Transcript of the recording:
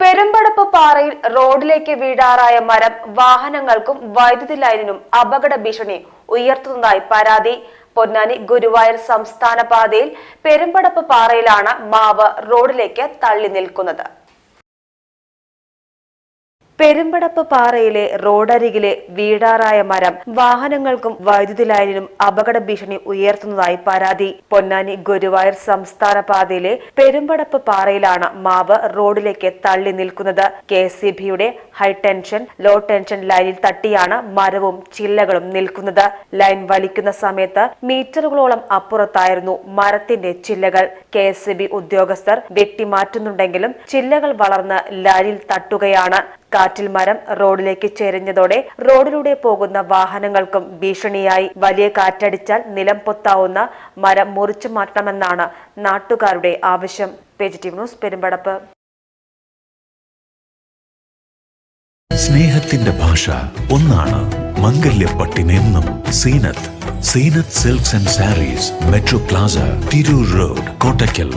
പെരുമ്പടപ്പ് പാറയിൽ റോഡിലേക്ക് വീഴാറായ മരം വാഹനങ്ങൾക്കും വൈദ്യുതി ലൈനിനും അപകട ഭീഷണി ഉയർത്തുന്നതായി പരാതി. പൊന്നാനി ഗുരുവായൂർ സംസ്ഥാന പാതയിൽ പെരുമ്പടപ്പ് പാറയിലാണ് മാവ് റോഡിലേക്ക് തള്ളി നിൽക്കുന്നത്. പെരുമ്പടപ്പ് പാറയിലെ റോഡരികിലെ വീടാറായ മരം വാഹനങ്ങൾക്കും വൈദ്യുതി ലൈനിനും അപകട ഭീഷണി ഉയർത്തുന്നതായി പരാതി. പൊന്നാനി ഗുരുവായൂർ സംസ്ഥാന പാതയിലെ പെരുമ്പടപ്പ് പാറയിലാണ് മാവ് റോഡിലേക്ക് തള്ളി നിൽക്കുന്നത്. കെ സി ബിയുടെ ഹൈ ടെൻഷൻ ലോ ടെൻഷൻ ലൈനിൽ തട്ടിയാണ് മരവും ചില്ലകളും നിൽക്കുന്നത്. ലൈൻ വലിക്കുന്ന സമയത്ത് മീറ്ററുകളോളം അപ്പുറത്തായിരുന്നു മരത്തിന്റെ ചില്ലകൾ. കെ എസ് ബി ഉദ്യോഗസ്ഥർ വെട്ടിമാറ്റുന്നുണ്ടെങ്കിലും ചില്ലകൾ വളർന്ന് ലൈനിൽ തട്ടുകയാണ്. കാറ്റിൽ മരം റോഡിലേക്ക് ചെരിഞ്ഞതോടെ റോഡിലൂടെ പോകുന്ന വാഹനങ്ങൾക്കും ഭീഷണിയായി. വലിയ കാറ്റടിച്ചാൽ നിലം പൊത്താവുന്ന മരം മുറിച്ചു മാറ്റണമെന്നാണ് നാട്ടുകാരുടെ ആവശ്യം. Positive news Perumpadappu. സ്നേഹത്തിന്റെ ഭാഷ ഒന്നാണ് മംഗല്യപ്പട്ടിനെന്നും Seenath. Seenath silks and sarees metro plaza Tirur road Kottakkal.